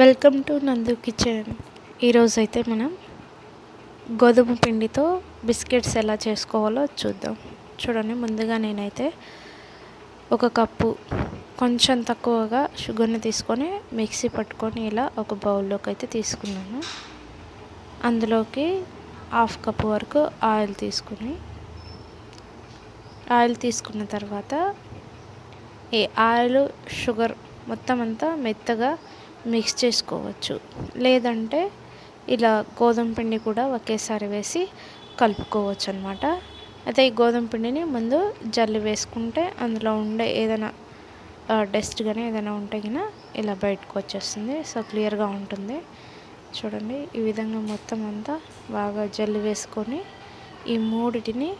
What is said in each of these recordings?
Welcome to నందు kitchen. ఈరోజు అయితే మనం గోధుమ పిండితో బిస్కెట్స్ ఎలా చేసుకోవాలో చూద్దాం. చూడండి ముందుగా నేనైతే ఒక కప్పు కొంచెం తక్కువగా షుగర్ని తీసుకొని మిక్సీ పట్టుకొని ఇలా ఒక బౌల్లోకి అయితే తీసుకున్నాను. అందులోకి హాఫ్ కప్ వరకు ఆయిల్ తీసుకుని ఆయిల్ తీసుకున్న తర్వాత ఈ ఆయిల్ షుగర్ మొత్తం అంతా మెత్తగా మిక్స్ చేసుకోవచ్చు. లేదంటే ఇలా గోధుమ పిండి కూడా ఒకేసారి వేసి కలుపుకోవచ్చు అనమాట అయితే ఈ గోధుమ పిండిని ముందు జల్లి వేసుకుంటే అందులో ఉండే ఏదైనా డస్ట్ కానీ ఏదైనా ఉంటే కానీ ఇలా బయటకు వచ్చేస్తుంది. సో క్లియర్గా ఉంటుంది. చూడండి ఈ విధంగా మొత్తం అంతా బాగా జల్లి వేసుకొని ఈ మూడిటిని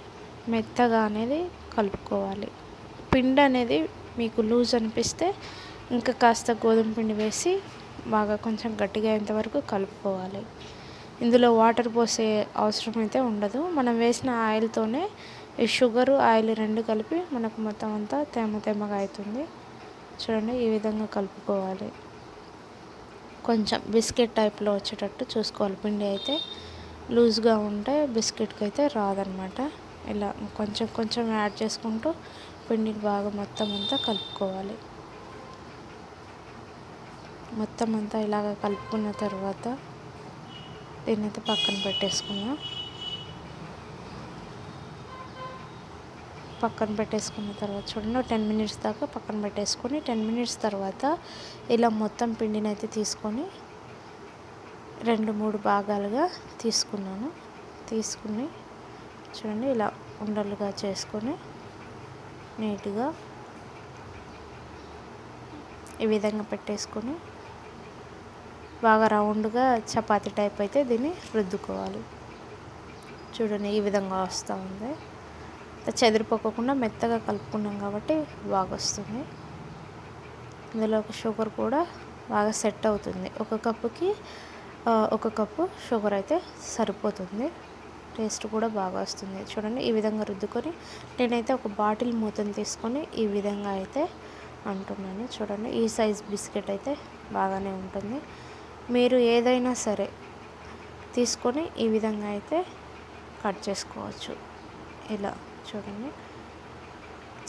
మెత్తగా అనేది కలుపుకోవాలి. పిండి అనేది మీకు లూజ్ అనిపిస్తే ఇంకా కాస్త గోధుమ పిండి వేసి బాగా కొంచెం గట్టిగా అయ్యేంతవరకు కలుపుకోవాలి. ఇందులో వాటర్ పోసే అవసరం అయితే ఉండదు. మనం వేసిన ఆయిల్తోనే ఈ షుగరు ఆయిల్ రెండు కలిపి మనకు మొత్తం అంతా తేమ తేమగా అవుతుంది చూడండి ఈ విధంగా కలుపుకోవాలి. కొంచెం బిస్కెట్ టైప్లో వచ్చేటట్టు చూసుకోవాలి. పిండి అయితే లూజ్గా ఉంటే బిస్కెట్కి అయితే రాదనమాట. ఇలా కొంచెం కొంచెం యాడ్ చేసుకుంటూ పిండిని బాగా మొత్తం అంతా కలుపుకోవాలి. మొత్తం అంతా ఇలాగ కలుపుకున్న తర్వాత దీన్నైతే పక్కన పెట్టేసుకుందాం పక్కన పెట్టేసుకున్న తర్వాత చూడండి టెన్ మినిట్స్ దాకా పక్కన పెట్టేసుకొని టెన్ మినిట్స్ తర్వాత ఇలా మొత్తం పిండిని అయితే తీసుకొని రెండు మూడు భాగాలుగా తీసుకున్నాను. తీసుకుని చూడండి ఇలా ఉండలుగా చేసుకొని నీట్గా ఈ విధంగా పెట్టేసుకొని బాగా రౌండ్గా చపాతి టైప్ అయితే దీన్ని రుద్దుకోవాలి. చూడండి ఈ విధంగా వస్తూ ఉంది. చెదిరిపోకుండా మెత్తగా కలుపుకున్నాం కాబట్టి బాగా వస్తుంది. ఇందులో ఒక షుగర్ కూడా బాగా సెట్ అవుతుంది. ఒక కప్పుకి ఒక కప్పు షుగర్ అయితే సరిపోతుంది. టేస్ట్ కూడా బాగా వస్తుంది. చూడండి ఈ విధంగా రుద్దుకొని నేనైతే ఒక బాటిల్ మూతను తీసుకొని ఈ విధంగా అయితే అంటున్నాను. చూడండి ఈ సైజ్ బిస్కెట్ అయితే బాగానే ఉంటుంది. మీరు ఏదైనా సరే తీసుకొని ఈ విధంగా అయితే కట్ చేసుకోవచ్చు. ఇలా చూడండి.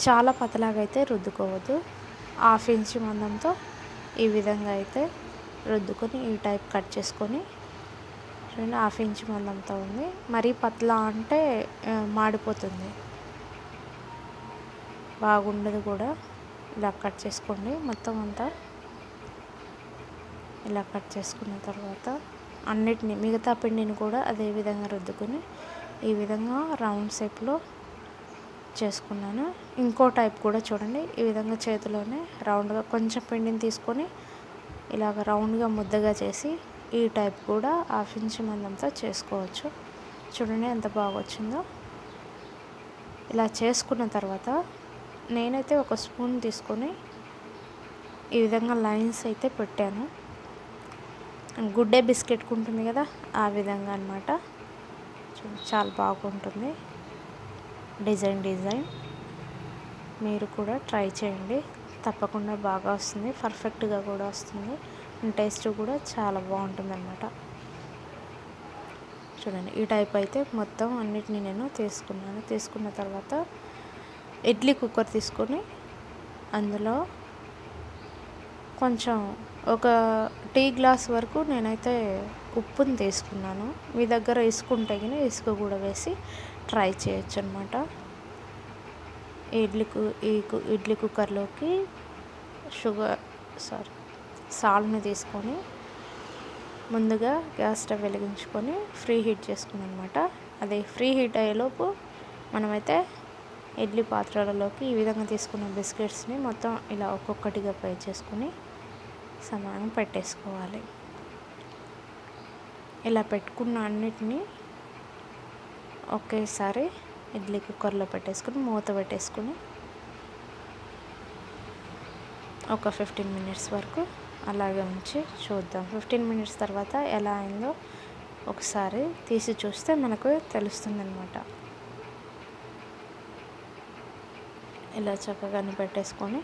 చాలా పతలాగా అయితే రుద్దుకోవద్దు. హాఫ్ ఇంచ్ మందంతో ఈ విధంగా అయితే రుద్దుకొని ఈ టైప్ కట్ చేసుకొని చూడండి హాఫ్ ఇంచ్ మందంతో ఉంది. మరీ పతలా అంటే మాడిపోతుంది. బాగుండదు కూడా. ఇలా కట్ చేసుకోండి. మొత్తం అంతా ఇలా కట్ చేసుకున్న తర్వాత అన్నిటిని మిగతా పిండిని కూడా అదే విధంగా రుద్దుకొని ఈ విధంగా రౌండ్ షేప్లో చేసుకున్నాను. ఇంకో టైప్ కూడా చూడండి. ఈ విధంగా చేతిలోనే రౌండ్గా కొంచెం పిండిని తీసుకొని ఇలాగ రౌండ్గా ముద్దగా చేసి ఈ టైప్ కూడా హాఫ్ ఇంచ్ మందంతో చేసుకోవచ్చు. చూడండి ఎంత బాగా వచ్చిందో. ఇలా చేసుకున్న తర్వాత నేనైతే ఒక స్పూన్ తీసుకొని ఈ విధంగా లైన్స్ అయితే పెట్టాను. గుడ్డే బిస్కెట్ ఉంటుంది కదా ఆ విధంగా అనమాట చాలా బాగుంటుంది. Design design. మీరు కూడా ట్రై చేయండి. తప్పకుండా బాగా వస్తుంది. పర్ఫెక్ట్గా కూడా వస్తుంది. టేస్ట్ కూడా చాలా బాగుంటుంది అనమాట చూడండి ఈ టైప్ అయితే మొత్తం అన్నిటిని నేను తీసుకున్నాను. తీసుకున్న తర్వాత ఇడ్లీ కుక్కర్ తీసుకొని అందులో కొంచెం ఒక టీ గ్లాస్ వరకు నేనైతే ఉప్పుని తీసుకున్నాను. మీ దగ్గర ఇసుక ఉంటే ఇసుక కూడా వేసి ట్రై చేయొచ్చు అనమాట ఇడ్లీ ఈ ఇడ్లీ కుక్కర్లోకి షుగర్ సారీ సాల్ట్ని తీసుకొని ముందుగా గ్యాస్ స్టవ్ వెలిగించుకొని ఫ్రీ హీట్ చేసుకున్నాను అనమాట అది ఫ్రీ హీట్ అయ్యేలోపు మనమైతే ఇడ్లీ పాత్రలలోకి ఈ విధంగా తీసుకున్న బిస్కెట్స్ని మొత్తం ఇలా ఒక్కొక్కటిగా పే చేసుకొని సమానం పెట్టేసుకోవాలి. ఇలా పెట్టుకున్న అన్నిటినీ ఒకేసారి ఇడ్లీ కుక్కర్లో పెట్టేసుకుని మూత పెట్టేసుకుని ఒక ఫిఫ్టీన్ మినిట్స్ వరకు అలాగే ఉంచి చూద్దాం. ఫిఫ్టీన్ మినిట్స్ తర్వాత ఎలా అయిందో ఒకసారి తీసి చూస్తే మనకు తెలుస్తుంది అనమాట ఇలా చక్కగా పెట్టేసుకొని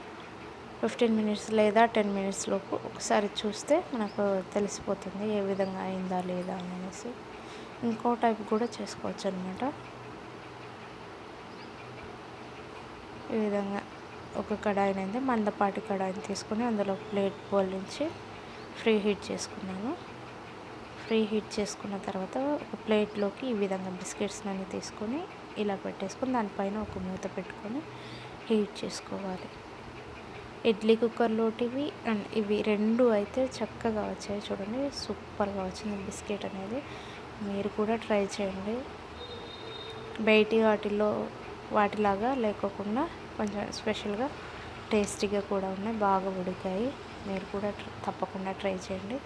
ఫిఫ్టీన్ మినిట్స్ లేదా టెన్ మినిట్స్ లోపు ఒకసారి చూస్తే మనకు తెలిసిపోతుంది ఏ విధంగా అయిందా లేదా అనేసి. ఇంకో టైప్ కూడా చేసుకోవచ్చు అనమాట ఈ విధంగా ఒక కడాయిని మందపాటి కడాయిని తీసుకొని అందులో ప్లేట్ పోలించి ఫ్రీ హీట్ చేసుకున్నాను ఫ్రీ హీట్ చేసుకున్న తర్వాత ఒక ప్లేట్లోకి ఈ విధంగా బిస్కెట్స్ అన్ని తీసుకొని ఇలా పెట్టేసుకొని దానిపైన ఒక మూత పెట్టుకొని హీట్ చేసుకోవాలి. ఇడ్లీ కుక్కర్లోటివి అండ్ ఇవి రెండు అయితే చక్కగా వచ్చాయి చూడండి. సూపర్గా వచ్చింది బిస్కెట్ అనేది. మీరు కూడా ట్రై చేయండి. బయటి వాటిలో వాటిలాగా లేకోకుండా కొంచెం స్పెషల్గా టేస్టీగా కూడా ఉన్నాయి. బాగా ఉడికాయి. మీరు కూడా తప్పకుండా ట్రై చేయండి.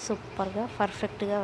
సూపర్గా పర్ఫెక్ట్గా